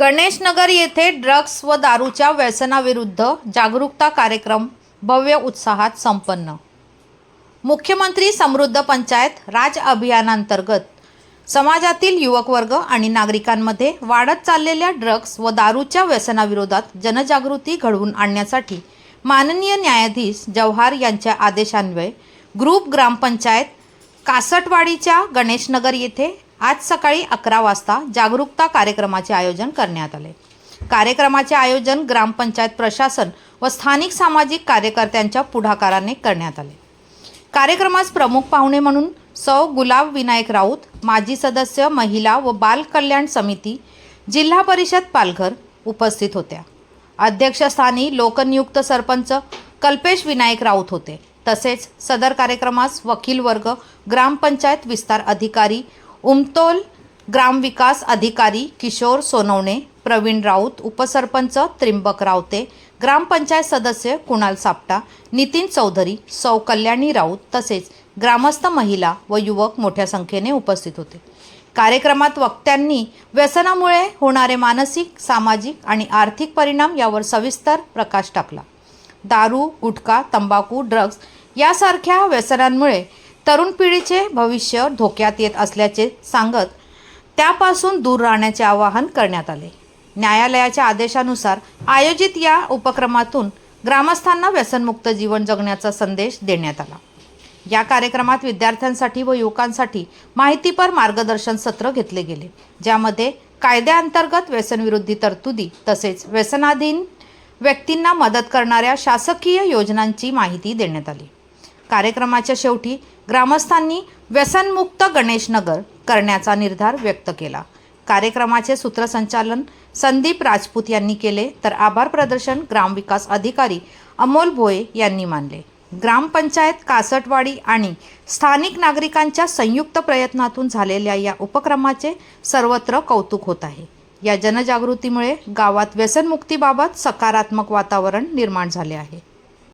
गणेशनगर येथे ड्रग्स व दारूच्या व्यसनाविरुद्ध जागरूकता कार्यक्रम भव्य उत्साहात संपन्न. मुख्यमंत्री समृद्ध पंचायत राज अभियानांतर्गत समाजातील युवक वर्ग आणि नागरिकांमध्ये वाढत चाललेल्या ड्रग्स व दारूच्या व्यसनाविरोधात जनजागृती घडवून आणण्यासाठी माननीय न्यायाधीश जव्हार यांच्या आदेशान्वये ग्रुप ग्रामपंचायत कासटवाडीच्या गणेशनगर येथे आज सकाळी अकरा वाजता जागरूकता कार्यक्रमाचे आयोजन करण्यात आले. कार्यक्रमाचे आयोजन ग्रामपंचायत प्रशासन व स्थानिक सामाजिक कार्यकर्त्यांच्या पुढाकाराने करण्यात आले. कार्यक्रमास प्रमुख पाहुणे म्हणून सौ गुलाब विनायक राऊत माजी सदस्य महिला व बाल कल्याण समिती जिल्हा परिषद पालघर उपस्थित होत्या. अध्यक्षस्थानी लोकनियुक्त सरपंच कल्पेश विनायक राऊत होते. तसेच सदर कार्यक्रमास वकील वर्ग ग्रामपंचायत विस्तार अधिकारी उमतोल ग्रामविकास अधिकारी किशोर सोनवणे प्रवीण राऊत उपसरपंच त्रिंबक रावते ग्रामपंचायत सदस्य कुणाल सापटा नितीन चौधरी सौ कल्याणी राऊत तसेच ग्रामस्थ महिला व युवक मोठ्या संख्येने उपस्थित होते. कार्यक्रमात वक्त्यांनी व्यसनामुळे होणारे मानसिक सामाजिक आणि आर्थिक परिणाम यावर सविस्तर प्रकाश टाकला. दारू गुटखा तंबाखू ड्रग्ज यासारख्या व्यसनांमुळे तरुण पिढीचे भविष्य धोक्यात येत असल्याचे सांगत त्यापासून दूर राहण्याचे आवाहन करण्यात आले. न्यायालयाच्या आदेशानुसार आयोजित या उपक्रमातून ग्रामस्थांना व्यसनमुक्त जीवन जगण्याचा संदेश देण्यात आला. या कार्यक्रमात विद्यार्थ्यांसाठी व युवकांसाठी माहितीपर मार्गदर्शन सत्र घेतले गेले ज्यामध्ये कायद्याअंतर्गत व्यसनविरोधी तरतुदी तसेच व्यसनाधीन व्यक्तींना मदत करणाऱ्या शासकीय योजनांची माहिती देण्यात आली. कार्यक्रमाच्या शेवटी ग्रामस्थांनी व्यसनमुक्त गणेशनगर करण्याचा निर्धार व्यक्त केला. कार्यक्रमाचे सूत्रसंचालन संदीप राजपूत यांनी केले तर आभार प्रदर्शन ग्रामविकास अधिकारी अमोल भोये यांनी मानले. ग्रामपंचायत कासटवाडी आणि स्थानिक नागरिकांच्या संयुक्त प्रयत्नातून झालेल्या या उपक्रमाचे सर्वत्र कौतुक होत आहे. या जनजागृतीमुळे गावात व्यसनमुक्तीबाबत सकारात्मक वातावरण निर्माण झाले आहे.